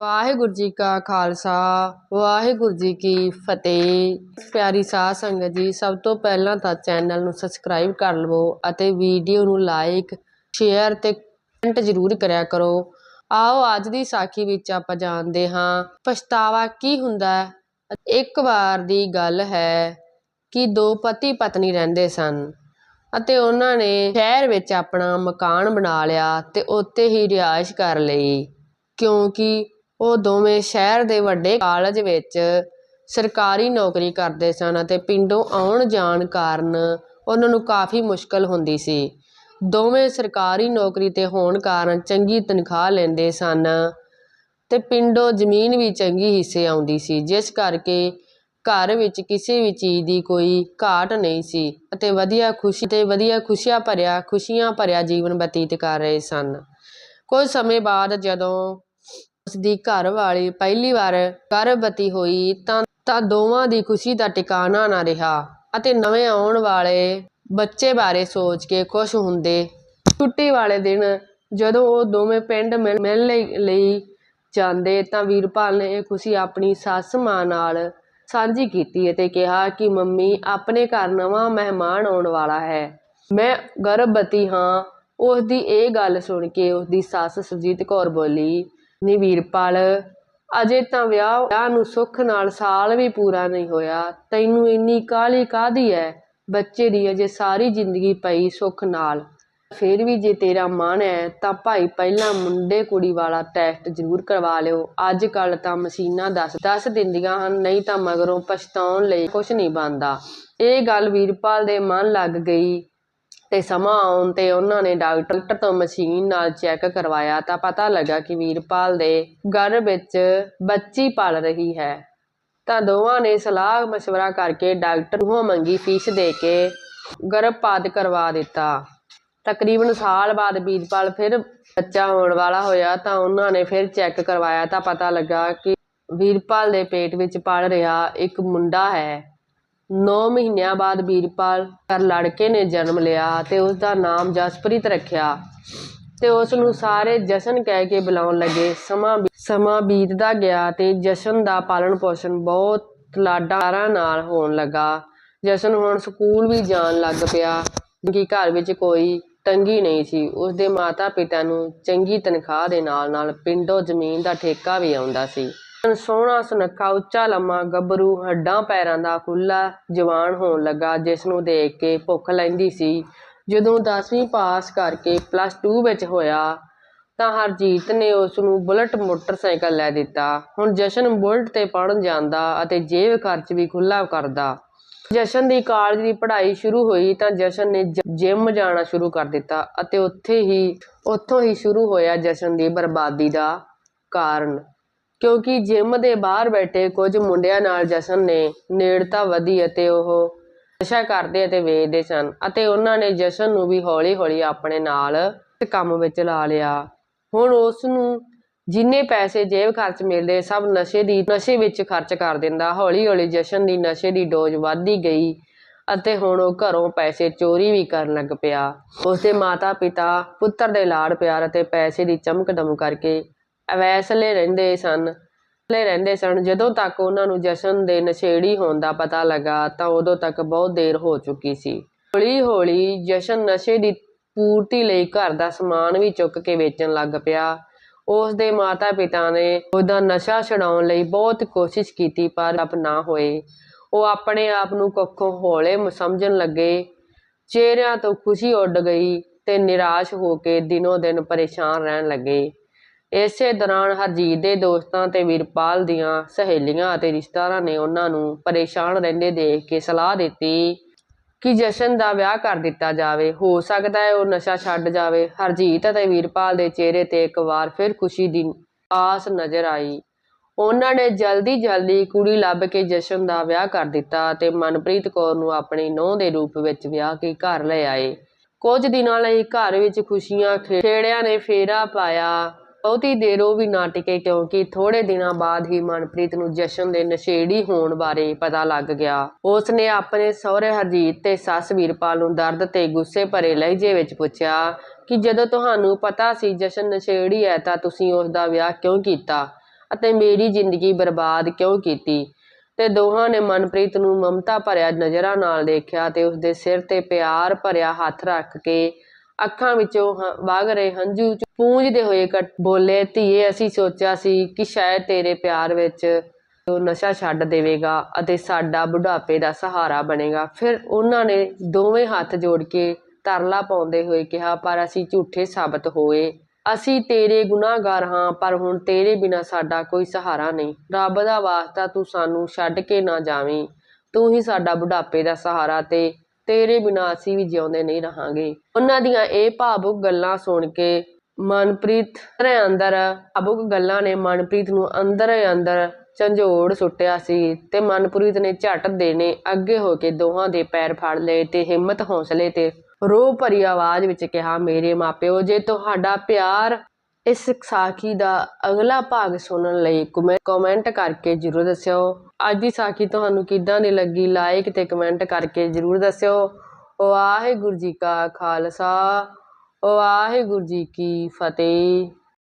ਵਾਹਿਗੁਰੂ ਜੀ ਕਾ ਖਾਲਸਾ, ਵਾਹਿਗੁਰੂ ਜੀ ਕੀ ਫਤਿਹ। ਪਿਆਰੀ ਸਾਧ ਸੰਗਤ ਜੀ, ਸਭ ਤੋਂ ਪਹਿਲਾਂ ਤਾਂ ਚੈਨਲ ਨੂੰ ਸਬਸਕ੍ਰਾਈਬ ਕਰ ਲਵੋ ਅਤੇ ਵੀਡੀਓ ਨੂੰ ਲਾਈਕ, ਸ਼ੇਅਰ ਤੇ ਕਮੈਂਟ ਜ਼ਰੂਰ ਕਰਿਆ ਕਰੋ। ਆਓ ਅੱਜ ਦੀ ਸਾਖੀ ਵਿੱਚ ਆਪਾਂ ਜਾਣਦੇ ਹਾਂ, ਪਛਤਾਵਾ ਕੀ ਹੁੰਦਾ ਇੱਕ ਵਾਰ ਦੀ ਗੱਲ ਹੈ ਕਿ ਦੋ ਪਤੀ ਪਤਨੀ ਰਹਿੰਦੇ ਸਨ ਅਤੇ ਉਹਨਾਂ ਨੇ ਸ਼ਹਿਰ ਵਿੱਚ ਆਪਣਾ ਮਕਾਨ ਬਣਾ ਲਿਆ ਤੇ ਉੱਥੇ ਹੀ ਰਿਹਾਇਸ਼ ਕਰ ਲਈ। ਕਿਉਂਕਿ ਉਹ ਦੋਵੇਂ ਸ਼ਹਿਰ ਦੇ ਵੱਡੇ ਕਾਲਜ ਵਿੱਚ ਸਰਕਾਰੀ ਨੌਕਰੀ ਕਰਦੇ ਸਨ ਅਤੇ ਪਿੰਡੋਂ ਆਉਣ ਜਾਣ ਕਾਰਨ ਉਹਨਾਂ ਨੂੰ ਕਾਫੀ ਮੁਸ਼ਕਲ ਹੁੰਦੀ ਸੀ। ਦੋਵੇਂ ਸਰਕਾਰੀ ਨੌਕਰੀ ਤੇ ਹੋਣ ਕਾਰਨ ਚੰਗੀ ਤਨਖਾਹ ਲੈਂਦੇ ਸਨ ਅਤੇ ਪਿੰਡੋਂ ਜ਼ਮੀਨ ਵੀ ਚੰਗੀ ਹਿੱਸੇ ਆਉਂਦੀ ਸੀ, ਜਿਸ ਕਰਕੇ ਘਰ ਵਿੱਚ ਕਿਸੇ ਵੀ ਚੀਜ਼ ਦੀ ਕੋਈ ਘਾਟ ਨਹੀਂ ਸੀ ਅਤੇ ਵਧੀਆ ਖੁਸ਼ੀ ਅਤੇ ਵਧੀਆ ਖੁਸ਼ੀਆਂ ਭਰਿਆ ਖੁਸ਼ੀਆਂ ਭਰਿਆ ਜੀਵਨ ਬਤੀਤ ਕਰ ਰਹੇ ਸਨ। ਕੁਝ ਸਮੇਂ ਬਾਅਦ ਜਦੋਂ ਉਸ ਦੀ ਘਰਵਾਲੀ ਪਹਿਲੀ ਵਾਰ ਗਰਭਵਤੀ ਹੋਈ ਤਾਂ ਤਾਂ ਦੋਵਾਂ ਦੀ ਖੁਸ਼ੀ ਦਾ ਟਿਕਾਣਾ ਨਾ ਰਿਹਾ ਅਤੇ ਨਵੇਂ ਆਉਣ ਵਾਲੇ ਬੱਚੇ ਬਾਰੇ ਸੋਚ ਕੇ ਖੁਸ਼ ਹੁੰਦੇ। ਛੁੱਟੀ ਵਾਲੇ ਦਿਨ ਜਦੋਂ ਉਹ ਦੋਵੇਂ ਪਿੰਡ ਮਿਲਣ ਲਈ ਜਾਂਦੇ ਤਾਂ ਵੀਰਪਾਲ ਨੇ ਇਹ ਖੁਸ਼ੀ ਆਪਣੀ ਸੱਸ ਮਾਂ ਨਾਲ ਸਾਂਝੀ ਕੀਤੀ ਅਤੇ ਕਿਹਾ ਕਿ, ਮੰਮੀ, ਆਪਣੇ ਘਰ ਨਵਾਂ ਮਹਿਮਾਨ ਆਉਣ ਵਾਲਾ ਹੈ। ਮੈਂ ਗਰਭਵਤੀ ਹਾਂ। ਉਸ ਦੀ ਇਹ ਗੱਲ ਸੁਣ ਕੇ ਉਸ ਦੀ ਸੱਸ ਸੁਰਜੀਤ ਕੌਰ ਬੋਲੀ ਨੀ ਵੀਰਪਾਲ ਅਜੇ ਤਾਂ ਵਿਆਹ ਵਿਆਹ ਨੂੰ ਸੁੱਖ ਨਾਲ ਸਾਲ ਵੀ ਪੂਰਾ ਨਹੀਂ ਹੋਇਆ। ਤੈਨੂੰ ਇੰਨੀ ਕਾਹਲੀ ਕਾਹਦੀ ਹੈ ਬੱਚੇ ਦੀ ਅਜੇ ਸਾਰੀ ਜ਼ਿੰਦਗੀ ਪਈ ਸੁੱਖ ਨਾਲ। ਫਿਰ ਵੀ ਜੇ ਤੇਰਾ ਮਨ ਹੈ ਤਾਂ ਭਾਈ ਪਹਿਲਾਂ ਮੁੰਡੇ ਕੁੜੀ ਵਾਲਾ ਟੈਸਟ ਜ਼ਰੂਰ ਕਰਵਾ ਲਿਓ। ਅੱਜ ਕੱਲ ਤਾਂ ਮਸ਼ੀਨਾਂ ਦੱਸ ਦੱਸ ਦਿੰਦੀਆਂ ਹਨ, ਨਹੀਂ ਤਾਂ ਮਗਰੋਂ ਪਛਤਾਉਣ ਲਈ ਕੁਝ ਨਹੀਂ ਬਣਦਾ। ਇਹ ਗੱਲ ਵੀਰਪਾਲ ਦੇ ਮਨ ਲੱਗ ਗਈ। ਤੇ ਸਮਾਂ ਆਉਣ ਤੇ ਉਹਨਾਂ ਨੇ ਡਾਕਟਰ ਤੋਂ ਮਸ਼ੀਨ ਨਾਲ ਚੈੱਕ ਕਰਵਾਇਆ ਤਾਂ ਪਤਾ ਲੱਗਾ ਕਿ ਵੀਰਪਾਲ ਦੇ ਗਰਭ ਵਿੱਚ ਬੱਚੀ ਪਲ ਰਹੀ ਹੈ ਤਾਂ ਦੋਵਾਂ ਨੇ ਸਲਾਹ مشورہ ਕਰਕੇ ਡਾਕਟਰ ਨੂੰ ਮੰਗੀ ਫੀਸ ਦੇ ਕੇ ਗਰਭਪਾਤ ਕਰਵਾ ਦਿੱਤਾ ਤਕਰੀਬਨ ਸਾਲ ਬਾਅਦ ਵੀਰਪਾਲ ਫਿਰ ਬੱਚਾ ਹੋਣ ਵਾਲਾ ਹੋਇਆ ਤਾਂ ਉਹਨਾਂ ਨੇ ਫਿਰ ਚੈੱਕ ਕਰਵਾਇਆ ਤਾਂ ਪਤਾ ਲੱਗਾ ਕਿ ਵੀਰਪਾਲ ਦੇ ਪੇਟ ਵਿੱਚ ਪਲ ਰਿਹਾ ਇੱਕ ਮੁੰਡਾ ਹੈ 9 ਮਹੀਨਿਆਂ ਬਾਅਦ ਵੀਰਪਾਲ ਘਰ ਲੜਕੇ ਨੇ ਜਨਮ ਲਿਆ ਤੇ ਉਸ ਦਾ ਨਾਮ ਜਸਪ੍ਰੀਤ ਰੱਖਿਆ ਤੇ ਉਸ ਨੂੰ ਸਾਰੇ ਜਸ਼ਨ ਕਹਿ ਕੇ ਬੁਲਾਉਣ ਲੱਗੇ। ਸਮਾਂ ਬੀ- ਸਮਾਂ ਬੀਤਦਾ ਗਿਆ ਤੇ ਜਸ਼ਨ ਦਾ ਪਾਲਣ ਪੋਸ਼ਣ ਬਹੁਤ ਲਾਡਾਰਾਂ ਨਾਲ ਹੋਣ ਲੱਗਾ। ਜਸ਼ਨ ਹੁਣ ਸਕੂਲ ਵੀ ਜਾਣ ਲੱਗ ਪਿਆ ਕਿ ਘਰ ਵਿੱਚ ਕੋਈ ਤੰਗੀ ਨਹੀਂ ਸੀ। ਉਸ ਦੇ ਮਾਤਾ ਪਿਤਾ ਨੂੰ ਚੰਗੀ ਤਨਖਾਹ ਦੇ ਨਾਲ ਨਾਲ ਪਿੰਡੋਂ ਜ਼ਮੀਨ ਦਾ ਠੇਕਾ ਵੀ ਆਉਂਦਾ ਸੀ। ਸੋਹਣਾ ਸੁਨੱਖਾ ਉੱਚਾ ਲੰਮਾ ਗੱਭਰੂ ਹੱਡਾਂ ਪੈਰਾਂ ਦਾ ਖੁੱਲਾ ਜਵਾਨ ਹੋਣ ਲੱਗਾ, ਜਿਸ ਨੂੰ ਦੇਖ ਕੇ ਭੁੱਖ ਲੈਂਦੀ ਸੀ। ਜਦੋਂ 10ਵੀਂ ਪਾਸ ਕਰਕੇ ਪਲੱਸ 2 ਵਿੱਚ ਹੋਇਆ, ਤਾਂ ਹਰਜੀਤ ਨੇ ਉਸ ਨੂੰ ਬੁਲਟ ਮੋਟਰਸਾਈਕਲ ਲੈ ਦਿੱਤਾ। ਹੁਣ ਜਸ਼ਨ ਬੁਲਟ ਤੇ ਪੜਨ ਜਾਂਦਾ ਅਤੇ ਜੇਬ ਖਰਚ ਵੀ ਖੁੱਲਾ ਕਰਦਾ। ਜਸ਼ਨ ਦੀ ਕਾਲਜ ਦੀ ਪੜ੍ਹਾਈ ਸ਼ੁਰੂ ਹੋਈ ਤਾਂ ਜਸ਼ਨ ਨੇ ਜ- ਜਿਮ ਜਾਣਾ ਸ਼ੁਰੂ ਕਰ ਦਿੱਤਾ ਅਤੇ ਉੱਥੇ ਹੀ, ਉੱਥੋਂ ਹੀ ਸ਼ੁਰੂ ਹੋਇਆ ਜਸ਼ਨ ਦੀ ਬਰਬਾਦੀ ਦਾ ਕਾਰਨ। ਕਿਉਂਕਿ ਜਿਮ ਦੇ ਬਾਹਰ ਬੈਠੇ ਕੁਝ ਮੁੰਡਿਆਂ ਨਾਲ ਜਸ਼ਨ ਨੇ ਨੇੜਤਾ ਵਧੀ ਅਤੇ ਉਹ ਨਸ਼ਾ ਕਰਦੇ ਅਤੇ ਵੇਚਦੇ ਸਨ ਅਤੇ ਉਹਨਾਂ ਨੇ ਜਸ਼ਨ ਨੂੰ ਵੀ ਹੌਲੀ-ਹੌਲੀ ਆਪਣੇ ਨਾਲ ਕੰਮ ਵਿੱਚ ਲਾ ਲਿਆ। ਹੁਣ ਉਸ ਨੂੰ ਜਿੰਨੇ ਪੈਸੇ ਜੇਬ ਖਰਚ ਮਿਲਦੇ ਸਭ ਨਸ਼ੇ ਦੀ, ਨਸ਼ੇ ਵਿੱਚ ਖਰਚ ਕਰ ਦਿੰਦਾ। ਹੌਲੀ-ਹੌਲੀ ਜਸ਼ਨ ਦੀ ਨਸ਼ੇ ਦੀ ਡੋਜ਼ ਵੱਧਦੀ ਗਈ ਅਤੇ ਹੁਣ ਉਹ ਘਰੋਂ ਪੈਸੇ ਚੋਰੀ ਵੀ ਕਰਨ ਲੱਗ ਪਿਆ। ਉਸਦੇ ਮਾਤਾ-ਪਿਤਾ, ਪੁੱਤਰ ਦੇ ਲਾੜ ਪਿਆਰ ਅਤੇ ਪੈਸੇ ਦੀ ਚਮਕ ਦਮ ਕਰਕੇ ਅਵੈਸਲੇ ਰਹਿੰਦੇ ਸਨ। ਲੈ ਰਹਿੰਦੇ ਸਨ। ਜਦੋਂ ਤੱਕ ਉਹਨਾਂ ਨੂੰ ਜਸ਼ਨ ਦੇ ਨਸ਼ੇੜੀ ਹੋਣ ਦਾ ਪਤਾ ਲੱਗਾ, ਤਾਂ ਉਦੋਂ ਤੱਕ ਬਹੁਤ ਦੇਰ ਹੋ ਚੁੱਕੀ ਸੀ। ਹੌਲੀ ਹੌਲੀ ਜਸ਼ਨ ਨਸ਼ੇ ਦੀ ਪੂਰਤੀ ਲਈ ਘਰ ਦਾ ਸਮਾਨ ਵੀ ਚੁੱਕ ਕੇ ਵੇਚਣ ਲੱਗ ਪਿਆ। ਉਸ ਦੇ ਮਾਤਾ ਪਿਤਾ ਨੇ ਉਹਦਾ ਨਸ਼ਾ ਛਡਾਉਣ ਲਈ ਬਹੁਤ ਕੋਸ਼ਿਸ਼ ਕੀਤੀ, ਪਰ ਅਪ ਨਾ ਹੋਏ। ਉਹ ਆਪਣੇ ਆਪ ਨੂੰ ਕੁੱਖੋਂ ਹੌਲੇ ਸਮਝਣ ਲੱਗੇ। ਚਿਹਰਿਆਂ ਤੋਂ ਖੁਸ਼ੀ ਉੱਡ ਗਈ ਤੇ ਨਿਰਾਸ਼ ਹੋ ਕੇ ਦਿਨੋ ਦਿਨ ਪਰੇਸ਼ਾਨ ਰਹਿਣ ਲੱਗੇ। ਇਸੇ ਦੌਰਾਨ ਹਰਜੀਤ ਦੇ ਦੋਸਤਾਂ ਤੇ ਵੀਰਪਾਲ ਦੀਆਂ ਸਹੇਲੀਆਂ ਅਤੇ ਰਿਸ਼ਤੇਦਾਰਾਂ ਨੇ ਉਹਨਾਂ ਨੂੰ ਪਰੇਸ਼ਾਨ ਰਹਿੰਦੇ ਦੇਖ ਕੇ ਸਲਾਹ ਦਿੱਤੀ ਕਿ ਜਸ਼ਨ ਦਾ ਵਿਆਹ ਕਰ ਦਿੱਤਾ ਜਾਵੇ। ਹੋ ਸਕਦਾ ਹੈ ਉਹ ਨਸ਼ਾ ਛੱਡ ਜਾਵੇ। ਹਰਜੀਤ ਅਤੇ ਵੀਰਪਾਲ ਦੇ ਚਿਹਰੇ ਤੇ ਇੱਕ ਵਾਰ ਫਿਰ ਖੁਸ਼ੀ ਦੀ ਆਸ ਨਜ਼ਰ ਆਈ। ਉਹਨਾਂ ਨੇ ਜਲਦੀ ਜਲਦੀ ਕੁੜੀ ਲੱਭ ਕੇ ਜਸ਼ਨ ਦਾ ਵਿਆਹ ਕਰ ਦਿੱਤਾ ਤੇ ਮਨਪ੍ਰੀਤ ਕੌਰ ਨੂੰ ਆਪਣੀ ਨੂੰਹ ਦੇ ਰੂਪ ਵਿੱਚ ਵਿਆਹ ਕੇ ਘਰ ਲੈ ਆਏ। ਕੁਝ ਦਿਨਾਂ ਲਈ ਘਰ ਵਿੱਚ ਖੁਸ਼ੀਆਂ ਖੇੜਿਆਂ ਨੇ ਫੇਰਾ ਪਾਇਆ। ਬਹੁਤੀ ਦੇਰ ਉਹ ਵੀ ਨਾ ਟਿਕੇ ਕਿਉਂਕਿ ਥੋੜੇ ਦਿਨਾਂ ਬਾਅਦ ਹੀ ਮਨਪ੍ਰੀਤ ਨੂੰ ਜਸ਼ਨ ਦੇ ਨਸ਼ੇੜੀ ਹੋਣ ਬਾਰੇ ਪਤਾ ਲੱਗ ਗਿਆ। ਉਸ ਨੇ ਆਪਣੇ ਸਹੁਰੇ ਹਰਜੀਤ ਤੇ ਸੱਸ ਵੀਰਪਾਲ ਨੂੰ ਦਰਦ ਤੇ ਗੁੱਸੇ ਭਰੇ ਲਹਿਜੇ ਵਿੱਚ ਪੁੱਛਿਆ ਕਿ ਜਦੋਂ ਤੁਹਾਨੂੰ ਪਤਾ ਸੀ ਜਸ਼ਨ ਨਸ਼ੇੜੀ ਹੈ ਤਾਂ ਤੁਸੀਂ ਉਸ ਦਾ ਵਿਆਹ ਕਿਉਂ ਕੀਤਾ ਅਤੇ ਮੇਰੀ ਜ਼ਿੰਦਗੀ ਬਰਬਾਦ ਕਿਉਂ ਕੀਤੀ? ਤੇ ਦੋਹਾਂ ਨੇ ਮਨਪ੍ਰੀਤ ਨੂੰ ਮਮਤਾ ਭਰਿਆ ਨਜ਼ਰਾਂ ਨਾਲ ਦੇਖਿਆ ਤੇ ਉਸਦੇ ਸਿਰ ਤੇ ਪਿਆਰ ਭਰਿਆ ਹੱਥ ਰੱਖ ਕੇ ਅੱਖਾਂ ਵਿੱਚੋਂ ਹ- ਵਗ ਰਹੇ ਹੰਝੂ ਪੂੰਝਦੇ ਹੋਏ ਬੋਲੇ, ਧੀਏ, ਅਸੀਂ ਸੋਚਿਆ ਸੀ ਕਿ ਸ਼ਾਇਦ ਤੇਰੇ ਪਿਆਰ ਵਿੱਚ ਉਹ ਨਸ਼ਾ ਛੱਡ ਦੇਵੇਗਾ ਅਤੇ ਸਾਡਾ ਬੁਢਾਪੇ ਦਾ ਸਹਾਰਾ ਬਣੇਗਾ। ਫਿਰ ਉਹਨਾਂ ਨੇ ਦੋਵੇਂ ਹੱਥ ਜੋੜ ਕੇ ਤਰਲਾ ਪਾਉਂਦੇ ਹੋਏ ਕਿਹਾ, ਪਰ ਅਸੀਂ ਝੂਠੇ ਸਾਬਤ ਹੋਏ। ਅਸੀਂ ਤੇਰੇ ਗੁਨਾਹਗਾਰ ਹਾਂ, ਪਰ ਹੁਣ ਤੇਰੇ ਬਿਨਾ ਸਾਡਾ ਕੋਈ ਸਹਾਰਾ ਨਹੀਂ। ਰੱਬ ਦਾ ਵਾਸਤਾ ਤੂੰ ਸਾਨੂੰ ਛੱਡ ਕੇ ਨਾ ਜਾਵੀਂ। ਤੂੰ ਹੀ ਸਾਡਾ ਬੁਢਾਪੇ ਦਾ ਸਹਾਰਾ ਤੇ ਤੇਰੇ ਬਿਨਾ ਅਸੀਂ ਵੀ ਜਿਉਂਦੇ ਨਹੀਂ ਰਹਾਂਗੇ। ਉਹਨਾਂ ਦੀਆਂ ਇਹ ਭਾਵੁਕ ਗੱਲਾਂ ਸੁਣ ਕੇ ਮਨਪ੍ਰੀਤ ਦੇ ਅੰਦਰ, ਭਾਵੁਕ ਗੱਲਾਂ ਨੇ ਮਨਪ੍ਰੀਤ ਨੂੰ ਅੰਦਰ ਹੀ ਅੰਦਰ ਝੰਜੋੜ ਸੁੱਟਿਆ ਸੀ ਤੇ ਮਨਪ੍ਰੀਤ ਨੇ ਝਟ ਦੇਣੇ ਅੱਗੇ ਹੋ ਕੇ ਦੋਹਾਂ ਦੇ ਪੈਰ ਫੜ ਲਏ ਤੇ ਹਿੰਮਤ ਹੌਸਲੇ ਤੇ ਰੋਹ ਭਰੀ ਆਵਾਜ਼ ਵਿੱਚ ਕਿਹਾ, ਮੇਰੇ ਮਾਪਿਓ ਜੇ ਤੁਹਾਡਾ ਪਿਆਰ ਇਸ ਸਾਖੀ ਦਾ ਅਗਲਾ ਭਾਗ ਸੁਣਨ ਲਈ ਕਮੈ- ਕਮੈਂਟ ਕਰਕੇ ਜਰੂਰ ਦੱਸਿਓ। ਅੱਜ ਦੀ ਸਾਖੀ ਤੁਹਾਨੂੰ ਕਿੱਦਾਂ ਦੀ ਲੱਗੀ? ਲਾਈਕ ਤੇ ਕਮੈਂਟ ਕਰਕੇ ਜਰੂਰ ਦੱਸਿਓ। ਵਾਹਿਗੁਰੂ ਜੀ ਕਾ ਖਾਲਸਾ, ਵਾਹਿਗੁਰੂ ਜੀ ਕੀ ਫਤਿਹ।